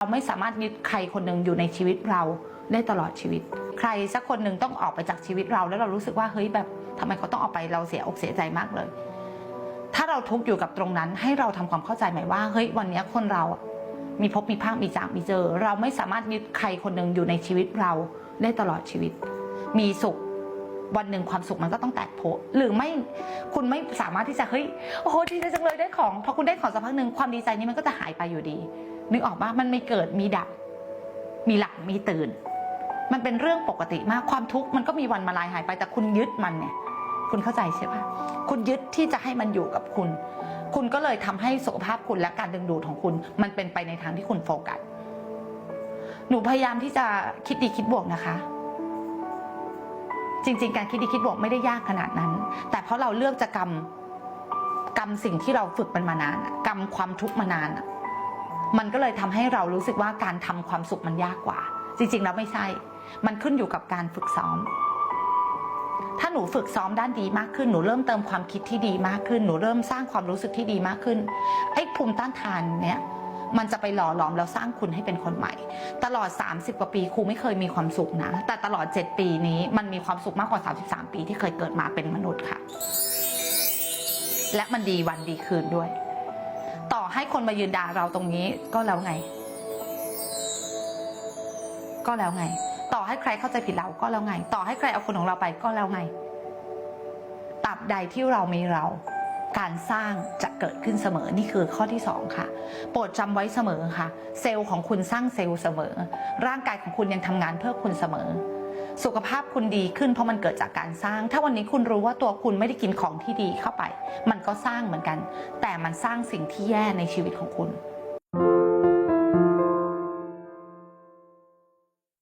เราไม่สามารถยึดใครคนหนึ่งอยู่ในชีวิตเราได้ตลอดชีวิต ใครสักคนหนึ่งต้องออกไปจากชีวิตเรา แล้วเรารู้สึกว่าเฮ้ยแบบทำไมเขาต้องออกไปเราเสียอกเสียใจมากเลย ถ้าเราทุกข์อยู่กับตรงนั้น ให้เราทำความเข้าใจใหม่ว่าเฮ้ยวันนี้คนเรา มีพบมีภาคมีจากมีเจอ เราไม่สามารถยึดใครคนหนึ่งอยู่ในชีวิตเราได้ตลอดชีวิต มีสุขวันหนึ่งความสุขมันก็ต้องแตกโผหรือไม่คุณไม่สามารถที่จะเฮ้ยโอ้โหดีใจจังเลยได้ของพอคุณได้ของสักพักหนึ่งความดีใจนี้มันก็จะหายไปอยู่ดี นึกออกปะมันไม่เกิดมีดับ มีหลับมีตื่น มันเป็นเรื่องปกติมากความทุกข์มันก็มีวันมาลายหายไปแต่คุณยึดมันเนี่ย คุณเข้าใจใช่ปะคุณยึดที่จะให้มันอยู่กับคุณ คุณก็เลยทำให้สุขภาพคุณและการดึงดูดของคุณ มันเป็นไปในทางที่คุณโฟกัสหนูพยายามที่จะคิดดีคิดบวกนะคะ จริง ๆ การคิดดีคิดบวกไม่ได้ยากขนาดนั้น แต่เพราะเราเลือกจะกรรมกรรมสิ่งที่เราฝึกมันมานานกรรมความทุกข์มานานอะ มันก็เลยทำให้เรารู้สึกว่าการทำความสุขมันยากกว่า จริงๆแล้วไม่ใช่ มันขึ้นอยู่กับการฝึกซ้อม ถ้าหนูฝึกซ้อมด้านดีมากขึ้น หนูเริ่มเติมความคิดที่ดีมากขึ้น หนูเริ่มสร้างความรู้สึกที่ดีมากขึ้น ไอ้ภูมิต้านทานเนี้ยมันจะไปหล่อหลอมแล้วสร้างคุณให้เป็นคนใหม่ ตลอด 30 กว่าปีครูไม่เคยมีความสุขนะ แต่ตลอด 7 ปีนี้มันมีความสุขมากกว่า 33 ปีที่เคยเกิดมาเป็นมนุษย์ค่ะ และมันดีวันดีคืนด้วย ต่อให้คนมายืนด่าเราตรงนี้ก็แล้วไง ก็แล้วไง ต่อให้ใครเข้าใจผิดเราก็แล้วไง ต่อให้ใครเอาคนของเราไปก็แล้วไงตราบใดที่เรามีเรา การสร้างจะเกิดขึ้นเสมอนี่คือข้อที่สองค่ะ โปรดจำไว้เสมอค่ะ เซลล์ของคุณสร้างเซลล์เสมอ ร่างกายของคุณยังทำงานเพื่อคุณเสมอ สุขภาพคุณดีขึ้นเพราะมันเกิดจากการสร้าง ถ้าวันนี้คุณรู้ว่าตัวคุณไม่ได้กินของที่ดีเข้าไป มันก็สร้างเหมือนกัน แต่มันสร้างสิ่งที่แย่ในชีวิตของคุณ